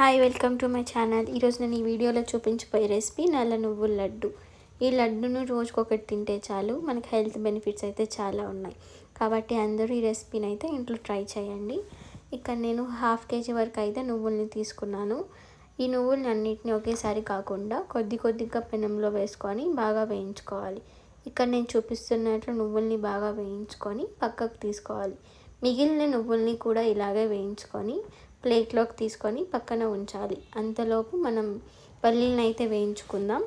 Hi welcome to my channel. ఈరోజు నేను ఈ వీడియోలో చూపించిపోయే రెసిపీ నల్ల నువ్వుల లడ్డు. ఈ లడ్డును రోజుకొకటి తింటే చాలు మనకి హెల్త్ బెనిఫిట్స్ అయితే చాలా ఉన్నాయి. కాబట్టి అందరూ ఈ రెసిపీని అయితే ఇంట్లో ట్రై చేయండి. ఇక్కడ నేను హాఫ్ కేజీ వరకు అయితే నువ్వుల్ని తీసుకున్నాను. ఈ నువ్వుల్ని అన్నిటిని ఒకేసారి కాకుండా కొద్ది కొద్దిగా పెనంలో వేసుకొని బాగా వేయించుకోవాలి. ఇక్కడ నేను చూపిస్తున్నట్లు నువ్వుల్ని బాగా వేయించుకొని పక్కకు తీసుకోవాలి. మిగిలిన నువ్వుల్ని కూడా ఇలాగే వేయించుకొని ప్లేట్లోకి తీసుకొని పక్కన ఉంచాలి. అంతలోపు మనం పల్లీలను అయితే వేయించుకుందాం.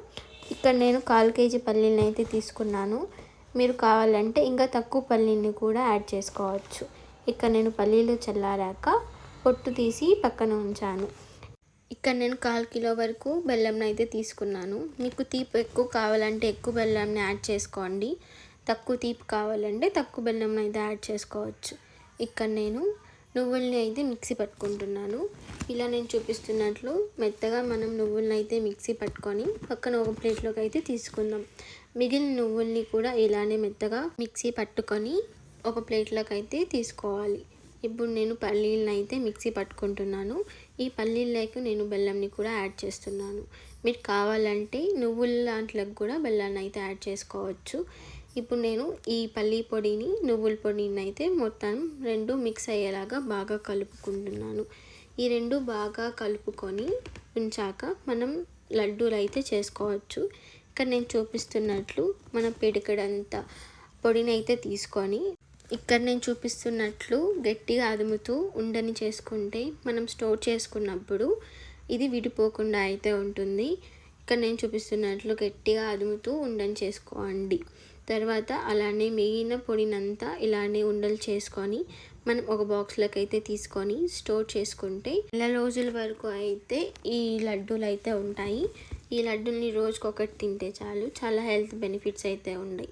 ఇక్కడ నేను కాల్ కేజీ పల్లీలను అయితే తీసుకున్నాను. మీరు కావాలంటే ఇంకా తక్కువ పల్లీని కూడా యాడ్ చేసుకోవచ్చు. ఇక్కడ నేను పల్లీలు చల్లారాక పొట్టు తీసి పక్కన ఉంచాను. ఇక్కడ నేను కాల్ కిలో వరకు బెల్లంని అయితే తీసుకున్నాను. మీకు తీపి ఎక్కువ కావాలంటే ఎక్కువ బెల్లంని యాడ్ చేసుకోండి. తక్కువ తీపి కావాలంటే తక్కువ బెల్లంని అయితే యాడ్ చేసుకోవచ్చు. ఇక్కడ నేను నువ్వుల్ని అయితే మిక్సీ పట్టుకుంటున్నాను. ఇలా నేను చూపిస్తున్నట్లు మెత్తగా మనం నువ్వుల్ని అయితే మిక్సీ పట్టుకొని పక్కన ఒక ప్లేట్లోకి అయితే తీసుకుందాం. మిగిలిన నువ్వుల్ని కూడా ఇలానే మెత్తగా మిక్సీ పట్టుకొని ఒక ప్లేట్లోకి అయితే తీసుకోవాలి. ఇప్పుడు నేను పల్లీలను అయితే మిక్సీ పట్టుకుంటున్నాను. ఈ పల్లీలకు నేను బెల్లంని కూడా యాడ్ చేస్తున్నాను. మీరు కావాలంటే నువ్వుల దాంట్లోకి కూడా బెల్లాన్ని అయితే యాడ్ చేసుకోవచ్చు. ఇప్పుడు నేను ఈ పల్లి పొడిని నువ్వుల పొడిని అయితే మొత్తం రెండు మిక్స్ అయ్యేలాగా బాగా కలుపుకుంటున్నాను. ఈ రెండు బాగా కలుపుకొని ఉంచాక మనం లడ్డూలు అయితే చేసుకోవచ్చు. ఇక్కడ నేను చూపిస్తున్నట్లు మన పిడికడంతా పొడిని అయితే తీసుకొని ఇక్కడ నేను చూపిస్తున్నట్లు గట్టిగా అదుముతూ ఉండని చేసుకుంటే మనం స్టోర్ చేసుకున్నప్పుడు ఇది విడిపోకుండా అయితే ఉంటుంది. ఇక్కడ నేను చూపిస్తున్నట్లు గట్టిగా అదుముతూ ఉండని చేసుకోండి. తర్వాత అలానే మిగిలిన పొడినంతా ఇలానే ఉండలు చేసుకొని మనం ఒక బాక్స్లోకి అయితే తీసుకొని స్టోర్ చేసుకుంటే నెల రోజుల వరకు అయితే ఈ లడ్డూలు అయితే ఉంటాయి. ఈ లడ్డూల్ని రోజుకొకటి తింటే చాలు. చాలా హెల్త్ బెనిఫిట్స్ అయితే ఉన్నాయి